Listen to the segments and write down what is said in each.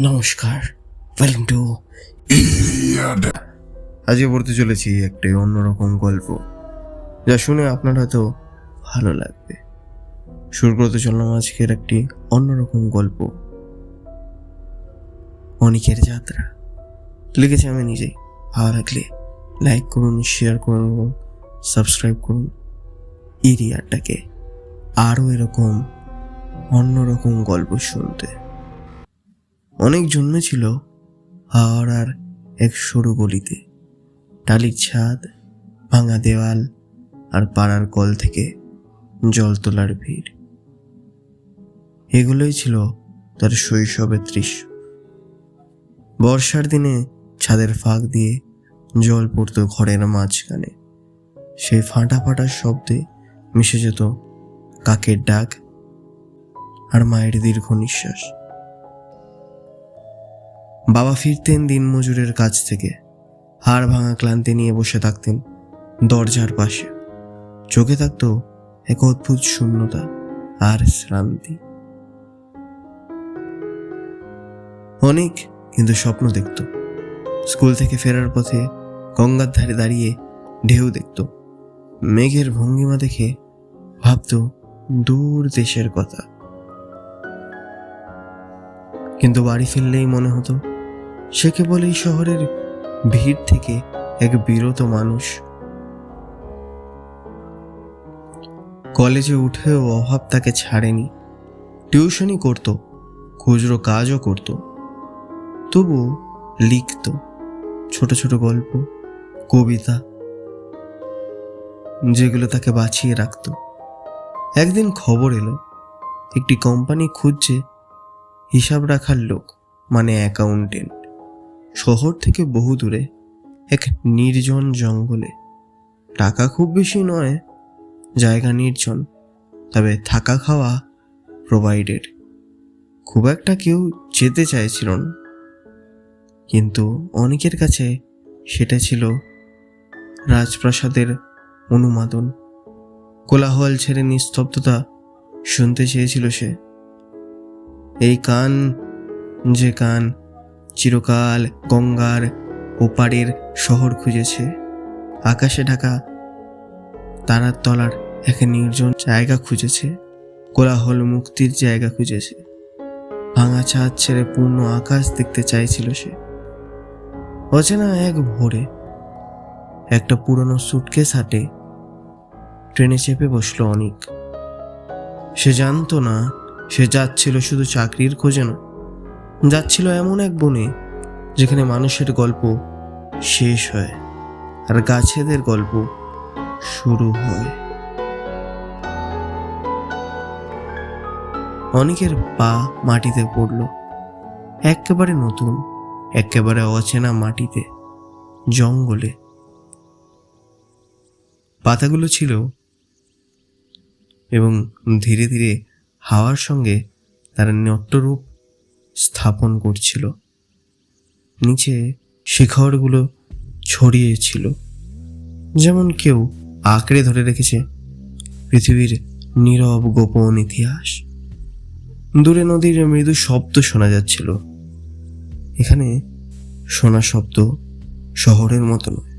নমস্কার welcome to আজকে পড়তে চলেছি একটি অন্যরকম গল্প যা শুনে আপনার হয়তো ভালো লাগবে। শুরু করতে চললাম আজকের একটি অন্যরকম গল্প। অনিকের যাত্রা। লিখেছি আমি নিজেই। ভালো লাগলে লাইক করুন শেয়ার করুন এবং সাবস্ক্রাইব করুন। এরিয়াটাকে আরও এরকম অন্যরকম গল্প শুনতে। অনেক জন্মেছিল হাওড়ার এক সরু গলিতে। টালির ছাদ, ভাঙা দেওয়াল আর পাড়ার কল থেকে জল তোলার ভিড়। এগুলোই ছিল তার শৈশবের দৃশ্য। বর্ষার দিনে ছাদের ফাঁক দিয়ে জল পড়তো ঘরের মাঝখানে। সেই ফাটা ফাটা শব্দে মিশে যেত কাকের ডাক আর মায়ের দীর্ঘ নিঃশ্বাস। বাবা ফিরতেন দিনমজুরের কাছ থেকে। হাড় ভাঙা ক্লান্তি নিয়ে বসে থাকতেন দরজার পাশে। চোখে থাকতো এক অদ্ভুত শূন্যতা আর শ্রান্তি। অনেক কিন্তু স্বপ্ন দেখত। স্কুল থেকে ফেরার পথে গঙ্গার ধারে দাঁড়িয়ে ঢেউ দেখত। মেঘের ভঙ্গিমা দেখে ভাবতো দূর দেশের কথা। কিন্তু বাড়ি ফিরলেই মনে হতো সে কেবল এই শহরের ভিড় থেকে এক বিরত মানুষ। কলেজে উঠেও অভাব তাকে ছাড়েনি। টিউশনই করত, খুচরো কাজও করত। তবু লিখত, ছোট ছোট গল্প, কবিতা, যেগুলো তাকে বাঁচিয়ে রাখত। একদিন খবর এলো, একটি কোম্পানি খুঁজছে হিসাব রাখার লোক মানে অ্যাকাউন্টেন্ট। শহর থেকে বহু দূরে এক নির্জন জঙ্গলে। টাকা খুব বেশি নয়, জায়গা নির্জন, তবে থাকা খাওয়া প্রোভাইডেড খুব একটা কেউ যেতে চাইছিল না। কিন্তু অনেকের কাছে সেটা ছিল রাজপ্রাসাদের অনুমাদন। কোলাহল ছেড়ে নিস্তব্ধতা শুনতে চেয়েছিল সে। এই কান, যে কান চিরকাল গঙ্গার ওপারের শহর খুঁজেছে। আকাশে ঢাকা তারার তলার এক নির্জন জায়গা খুঁজেছে। কোলাহল মুক্তির জায়গা খুঁজেছে। ভাঙা ছাদ ছেড়ে পূর্ণ আকাশ দেখতে চাইছিল সে। অচেনা এক ভোরে একটা পুরনো সুটকেস হাটে ট্রেনে চেপে বসল অনিক। সে জানতো না, সে যাচ্ছিল শুধু চাকরির খোঁজে না। যাচ্ছিল এমন এক বনে যেখানে মানুষের গল্প শেষ হয় আর গাছেদের গল্প শুরু হয়। অনেকের পা মাটিতে পড়ল, একেবারে নতুন, একেবারে অচেনা মাটিতে, জঙ্গলে। পাতাগুলো ছিল এবং ধীরে ধীরে হাওয়ার সঙ্গে তার নট্যরূপ স্থাপন করছিল। নিচে শিখরগুলো ছড়িয়েছিল যেমন কেউ আঁকড়ে ধরে রেখেছে পৃথিবীর নীরব গোপন ইতিহাস। দূরে নদীর মৃদু শব্দ শোনা যাচ্ছিল। এখানে শোনা শব্দ শহরের মতো নয়।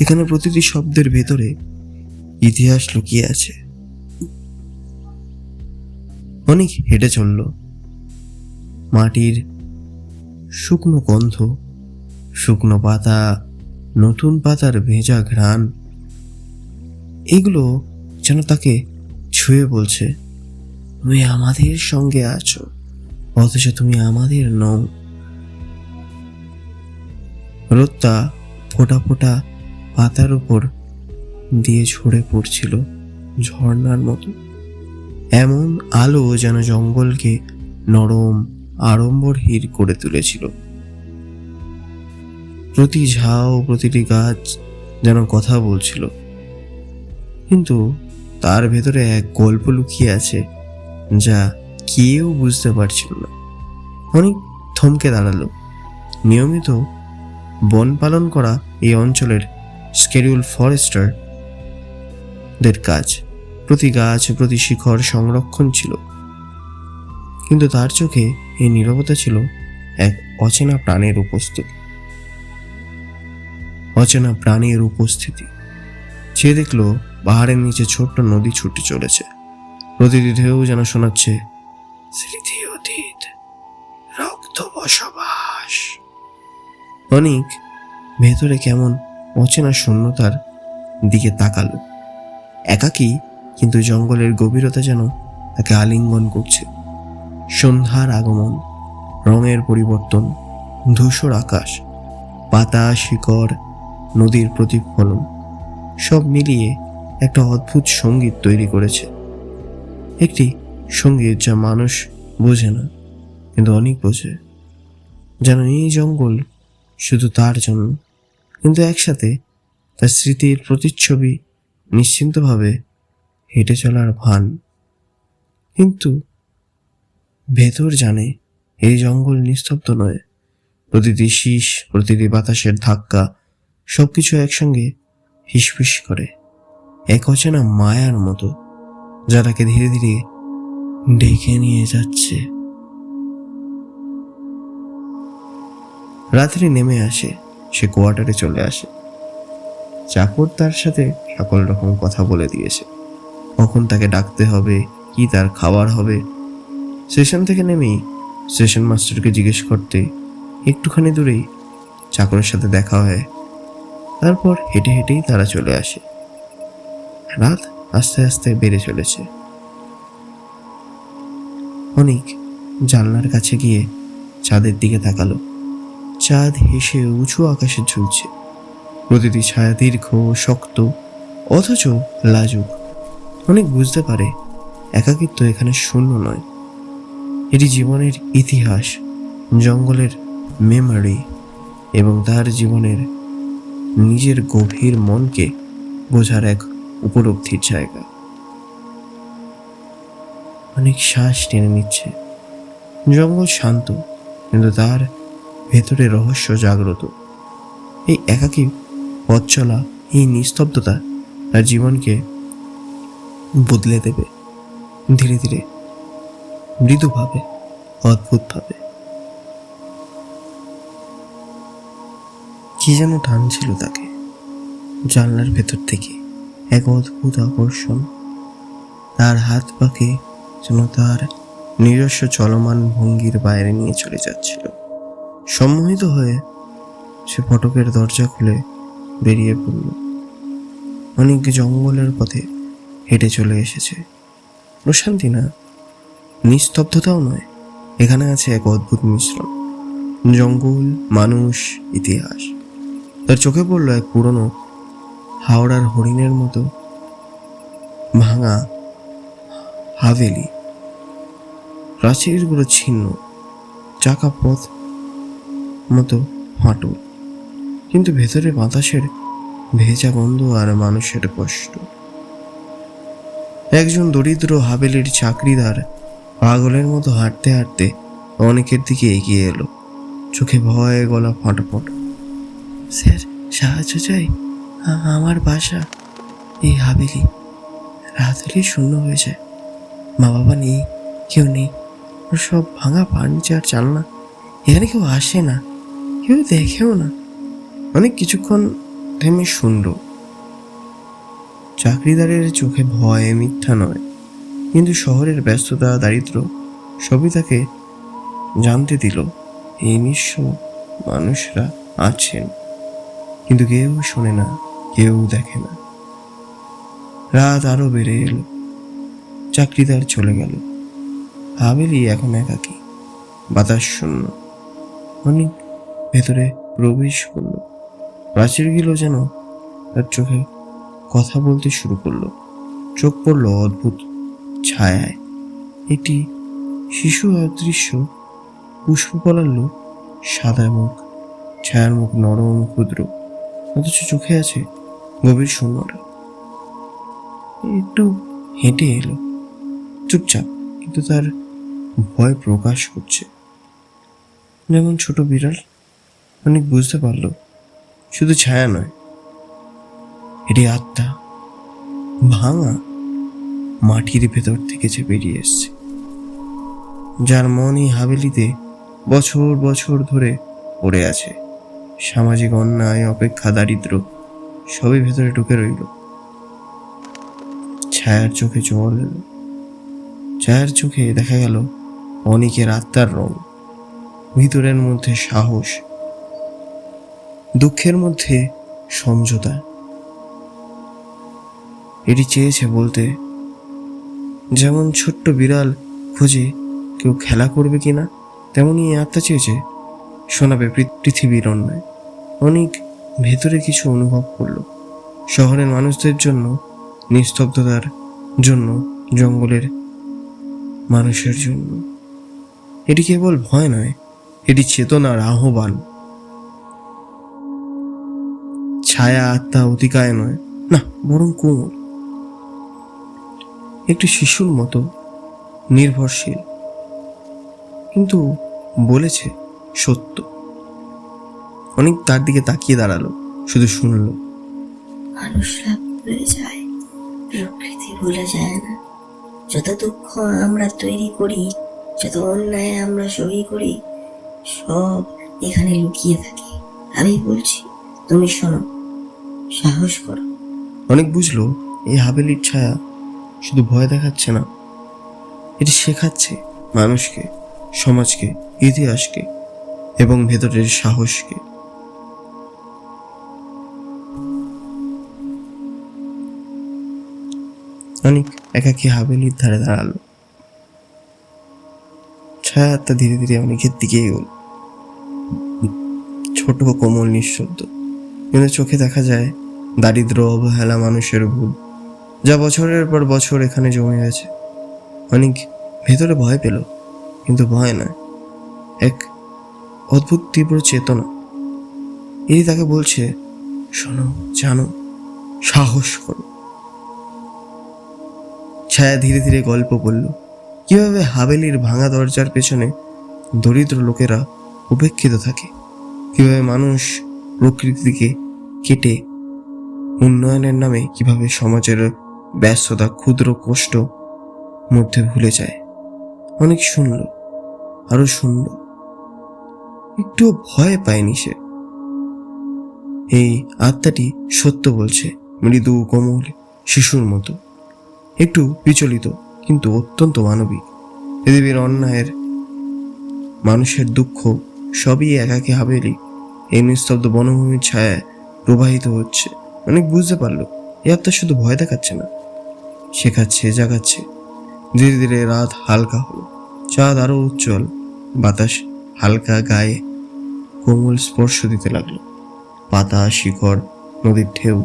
এখানে প্রতিটি শব্দের ভেতরে ইতিহাস লুকিয়ে আছে। অনেক হেঁটে চলল। মাটির শুকনো গন্ধ, শুকনো পাতা, নতুন পাতার ভেজা ঘ্রাণ, এগুলো যেন তাকে ছুঁয়ে বলছে, তুমি আমাদের সঙ্গে আছো, অথচ তুমি আমাদের নও। রোদটা ফোটা ফোটা পাতার উপর দিয়ে ঝরে পড়ছিল ঝর্ণার মতো। এমন আলো যেন জঙ্গলকে নরম আড়ম্বরহীন করে তুলেছিল। প্রতি ঝাউ, প্রতিটি গাছ যেন কথা বলছিল। কিন্তু তার ভেতরে এক গল্প লুকিয়ে আছে যা কেউ বুঝতে পারছিল না। অনেক থমকে দাঁড়াল। নিয়মিত বন পালন করা এই অঞ্চলের স্কেডিউল ফরেস্টার দের কাজ প্রতি গাছ, প্রতি শিখর সংরক্ষণ ছিল। কিন্তু তার চোখে এই নীরবতা ছিল এক অচেনা প্রাণের উপস্থিতি। অচেনা প্রাণীর উপস্থিতি। সে দেখল পাহাড়ের নিচে ছোট্ট নদী ছুটে চলেছে। প্রতিটি ঢেউ যেন শোনাচ্ছে, স্মৃতি অতীত, রক্ত বসবাস। অনেক ভেতরে কেমন অচেনা শূন্যতার দিকে তাকালো। একাকী, কিন্তু জঙ্গলের গভীরতা যেন তাকে আলিঙ্গন করছে। সন্ধ্যার আগমন, রঙের পরিবর্তন, ধূসর আকাশ, পাতা, শিকড়, নদীর প্রতিফলন, সব মিলিয়ে একটা অদ্ভুত সংগীত তৈরি করেছে। একটি সংগীত যা মানুষ বোঝে না, কিন্তু অনেক বোঝে। যেন এই জঙ্গল শুধু তার জন্য, কিন্তু একসাথে তার স্মৃতির প্রতিচ্ছবি নিশ্চিন্তভাবে হেঁটে চলার ভান। কিন্তু ভেতর জানে এই জঙ্গল নিস্তব্ধ নয়। প্রতিটি শীষ, প্রতিটি বাতাসের ধাক্কা সবকিছু একসঙ্গে হিসফিস করে। এক অচেনা মায়ার মতো, যা তাকে ধীরে ধীরে ডেকে নিয়ে যাচ্ছে। রাত্রি নেমে আসে, সে কোয়ার্টারে চলে আসে। চাকর তার সাথে সকল রকম কথা বলে দিয়েছে। কখন তাকে ডাকতে হবে, কি তার খাবার হবে স্টেশন থেকে নেমেই স্টেশন মাস্টারকে জিজ্ঞেস করতে একটুখানি দূরেই চাকরের সাথে দেখা হয়। তারপর হেঁটে হেঁটেই তারা চলে আসে। রাত আস্তে আস্তে বেড়ে চলেছে। অনেক জানলার কাছে গিয়ে চাঁদের দিকে তাকালো। চাঁদ হেসে উঁচু আকাশে ঝুলছে। প্রতিটি ছায়া দীর্ঘ, শক্ত, অথচ লাজুক। অনেক বুঝতে পারে একাকিত্ব এখানে শূন্য নয়। এটি জীবনের ইতিহাস, জঙ্গলের মেমরি এবং তার জীবনের নিজের গভীর মনকে বোঝার এক উপলব্ধির জায়গা। অনেক শ্বাস টেনে নিচ্ছে। জঙ্গল শান্ত, কিন্তু তার ভেতরে রহস্য জাগ্রত। এই একাকী পথ চলা, এই নিস্তব্ধতা তার জীবনকে বদলে দেবে। ধীরে ধীরে মৃদুভাবে, অদ্ভুতভাবে। কি যেন টানছিল তাকে। জানলার ভেতর থেকে এক অদ্ভুত আকর্ষণ। তার হাত পাকে যেন তার নিজস্ব চলমান ভঙ্গির বাইরে নিয়ে চলে যাচ্ছিল। সম্মোহিত হয়ে সে ফটকের দরজা খুলে বেরিয়ে পড়ল। অনেক জঙ্গলের পথে হেঁটে চলে এসেছে। প্রশান্তি না? নিস্তব্ধতাও নয়, এখানে আছে এক অদ্ভুত মিশ্রণ। জঙ্গল, মানুষ, ইতিহাস। তার চোখে পড়ল এক পুরনো হাওড়ার হরিণের মতো ভাঙা হাভেলি। প্রাচীরগুলো ছিন্ন, চাকা পথ মতো হাঁটু কিন্তু ভেতরে বাতাসের ভেজা গন্ধ আর মানুষের কষ্ট। একজন দরিদ্র হাভেলির চাকরিদার পাগলের মতো হাঁটতে হাঁটতে অনেকের দিকে এগিয়ে এলো। চোখে ভয়ে গলা ফটাফট। স্যার, সাহায্য চাই? আমার বাসা। এই হাভেলি রাত হলেই শূন্য হয়ে যায় মা বাবা নেই, কেউ নেই। সব ভাঙা ফার্নিচার, জানলা। এখানে কেউ আসে না, কেউ দেখেও না। অনেক কিছুক্ষণ থেমে শুনল। চাকরিদারের চোখে ভয় মিথ্যা নয়। কিন্তু শহরের ব্যস্ততা, দারিদ্র সবই তাকে জানতে দিল। এই নিঃস্ব মানুষরা আছেন। কিন্তু কেউ শোনে না, কেউ দেখে না। রাত আরও বেড়ে এলো। চাকরিদার চলে গেল। হাবেলি এখন একাকি। বাতাস শূন্য। অনেক ভেতরে প্রবেশ করল। প্রাচীরগুলো যেন তার চোখে কথা বলতে শুরু করল। চোখ পড়ল অদ্ভুত ছায়ায় একটি শিশু অদৃশ্য লোক সাদা মুখ, ছায়ার মুখ নরম, ক্ষুদ্র, অথচ চোখে আছে গভীর শূন্যতা একটু হেঁটে এলো, চুপচাপ, কিন্তু তার ভয় প্রকাশ করছে। যেমন ছোট বিড়াল, অনেক বুঝতে পারল, শুধু ছায়া নয়, এটি আত্মা, ভাঙা মাটির ভেতর থেকে যে বেরিয়ে এসছে। যার মন এই হাভেলিতে বছর বছর ধরে পড়ে আছে। সামাজিক অন্যায়, অপেক্ষা, দারিদ্র, সবই ভেতরে ঢুকে রইল। ছায়ার চোখে জল এলো। ছায়ার চোখে দেখা গেল অনেকের আত্মার রং। ভিতরের মধ্যে সাহস, দুঃখের মধ্যে সমঝোতা। এটি চেয়েছে বলতে যেমন ছোট্ট বিড়াল খোঁজে কেউ খেলা করবে কিনা তেমনই এই আত্মা চেয়েছে শোনাবে পৃথিবীর অন্যায়। অনেক ভেতরে কিছু অনুভব করল। শহরের মানুষদের জন্য, নিস্তব্ধতার জন্য, জঙ্গলের মানুষের জন্য। এটি কেবল ভয় নয়, এটি চেতনার আহ্বান। ছায়া আত্মা অতিকায় নয়, না, বরং কোমল। একটি শিশুর মতো নির্ভরশীল। কিন্তু বলেছে সত্য। অনেক তার দিকে তাকিয়ে দাঁড়াল শুধু শুনলো। মানুষরা ভুলে যায় প্রকৃতি ভুলে যায় না। যত দুঃখ আমরা তৈরি করি যত অন্যায় আমরা সহি করি সব এখানে লুকিয়ে থাকে। আমি বলছি তুমি শোনো সাহস করো। অনেক বুঝলো এই হাবেলির ছায়া শুধু ভয় দেখাচ্ছে না, এটি শেখাচ্ছে মানুষকে, সমাজকে, ইতিহাসকে এবং ভেতরের সাহসকে। অনেক একাকী হাবেলির ধারে দাঁড়াল। ছায়া আত্মা ধীরে ধীরে অনেকের দিকে এগোল। ছোট কোমল নিঃশব্দ। কিন্তু চোখে দেখা যায় দারিদ্র অবহেলা মানুষের ভুল যা বছরের পর বছর এখানে জমে গেছে। অনেক ভেতরে ভয় পেল, কিন্তু ভয় নয়। এক অদ্ভুত তীব্র চেতনা। এটি তাকে বলছে, শোনো, জানো, সাহস করো। ছায়া ধীরে ধীরে গল্প বলল, কীভাবে হাবেলির ভাঙা দরজার পেছনে দরিদ্র লোকেরা উপেক্ষিত থাকে? কীভাবে মানুষ প্রকৃতিকে কেটে উন্নয়নের নামে কীভাবে সমাজের ব্যস্ততা, ক্ষুদ্র কষ্ট মধ্যে ভুলে যায়। অনেক শুনল, আরও শুনল। একটুও ভয় পায়নি সে। এই আত্মাটি সত্য বলছে, মৃদু কোমল শিশুর মতো। একটু বিচলিত, কিন্তু অত্যন্ত মানবিক। পৃথিবীর অন্যায়ের, মানুষের দুঃখ সবই একাকে হাবেলি। এই নিস্তব্ধ বনভূমির ছায়ায় প্রবাহিত হচ্ছে। অনেক বুঝতে পারল এ আত্মা শুধু ভয় দেখাচ্ছে না। শেখাচ্ছে, জাগাচ্ছে। ধীরে ধীরে রাত হালকা হলো। চাঁদ আরও উজ্জ্বল। বাতাস হালকা গায়ে কোমল স্পর্শ দিতে লাগল। পাতা, শিখর, নদীর ঢেউ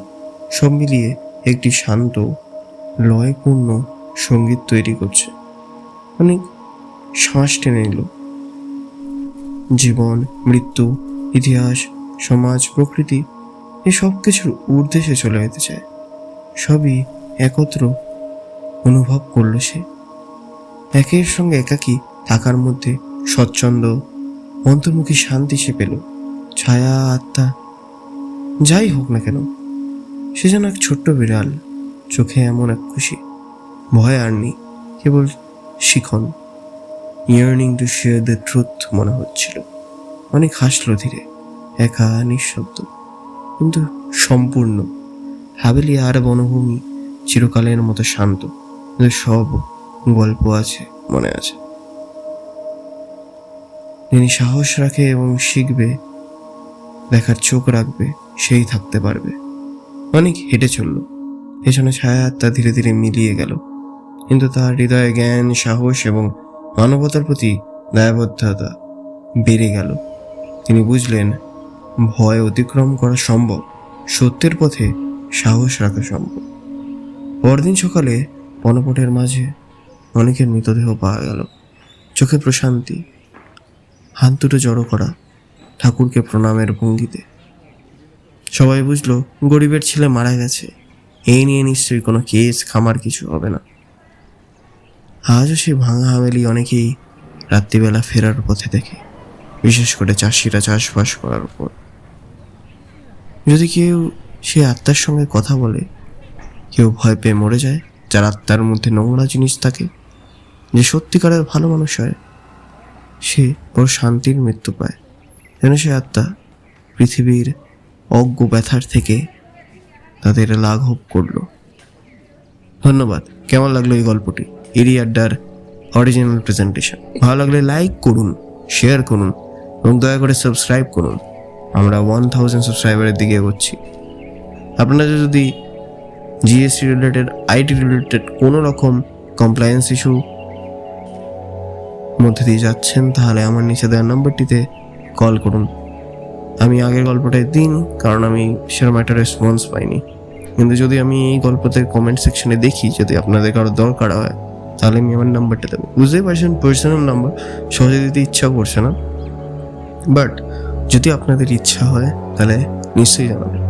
সব মিলিয়ে একটি শান্ত, লয়পূর্ণ সংগীত তৈরি করছে। অনেক শ্বাস টেনে নিল। জীবন, মৃত্যু, ইতিহাস, সমাজ, প্রকৃতি এই সব কিছুর ঊর্ধ্বে সে চলে যেতে চায়। সবই একত্র অনুভব করল সে। একের সঙ্গে একাকী থাকার মধ্যে স্বচ্ছন্দ, অন্তর্মুখী শান্তি সে পেল। ছায়া, আত্মা, যাই হোক না কেন, সে যেন এক ছোট্ট বিড়াল, চোখে এমন এক খুশি। ভয় আর নেই, কেবল শিখন। Yearning to share the truth মনে হচ্ছিল। অনেক হাসলো ধীরে, একা, নিঃশব্দ, কিন্তু সম্পূর্ণ। হাবেলি আর বনভূমি চিরকালের মতো শান্ত। সব গল্প আছে, মনে আছে। যিনি সাহস রাখে এবং শিখবে, দেখার চোখ রাখবে, সেই থাকতে পারবে। অনেক হেঁটে চলল। পেছনে ছায়া ধীরে ধীরে মিলিয়ে গেল। কিন্তু তার হৃদয়ে জ্ঞান, সাহস এবং মানবতার প্রতি দায়বদ্ধতা বেড়ে গেল। তিনি বুঝলেন, ভয় অতিক্রম করা সম্ভব। সত্যের পথে সাহস রাখা সম্ভব। পরদিন সকালে পনপটের মাঝে অনেকের মৃতদেহ পাওয়া গেল। চোখে প্রশান্তি, হাত দুটো জড়ো করা, ঠাকুরকে প্রণামের ভঙ্গিতে। সবাই বুঝলো, গরিবের ছেলে মারা গেছে। এই নিয়ে নিশ্চয়ই কোনো কেস, খামার কিছু হবে না। আজও সেই ভাঙা হামেলি অনেকেই রাত্রিবেলা ফেরার পথে দেখে, বিশেষ করে চাষিরা চাষবাস করার উপর। যদি কেউ সে আত্মার সঙ্গে কথা বলে, কেউ ভয় পেয়ে মরে যায় যার আত্মার মধ্যে নোংরা জিনিস থাকে, যে সত্যিকারের ভালো মানুষ হয়, সে বড় শান্তির মৃত্যু পায়। যেন সে আত্মা পৃথিবীর অজ্ঞ ব্যথার থেকে তাদের লাঘব করল। ধন্যবাদ। কেমন লাগল এই গল্পটি? এরি আড্ডার অরিজিনাল প্রেজেন্টেশন ভালো লাগলে লাইক করুন শেয়ার করুন, এবং দয়া করে সাবস্ক্রাইব করুন। আমরা ওয়ান থাউজেন্ড সাবস্ক্রাইবারের দিকে এগোচ্ছি। আপনারা যদি জিএসটি রিলেটেড আইটি রিলেটেড কোনো রকম কমপ্লায়েন্স ইস্যু মধ্যে দিয়ে যাচ্ছেন, তাহলে আমার নিচে দেওয়ার নাম্বারটিতে কল করুন। আমি আগের গল্পটাই দিন কারণ আমি সেরকম একটা রেসপন্স পাইনি। কিন্তু যদি আমি এই গল্পতে কমেন্ট সেকশনে দেখি, যদি আপনাদের কারও দরকার হয়, তাহলে আমি আমার নাম্বারটা দেবো। বুঝতেই পারছেন পার্সোনাল নাম্বার সহজে দিতে ইচ্ছা করছে না। বাট যদি আপনাদের ইচ্ছা হয়, তাহলে নিশ্চয়ই জানাবেন।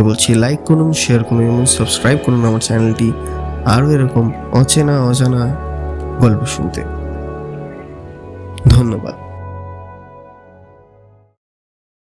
বলছি লাইক করুন শেয়ার করুন এবং সাবস্ক্রাইব করুন আমার চ্যানেলটি আরও এরকম অচেনা অজানা গল্প শুনতে।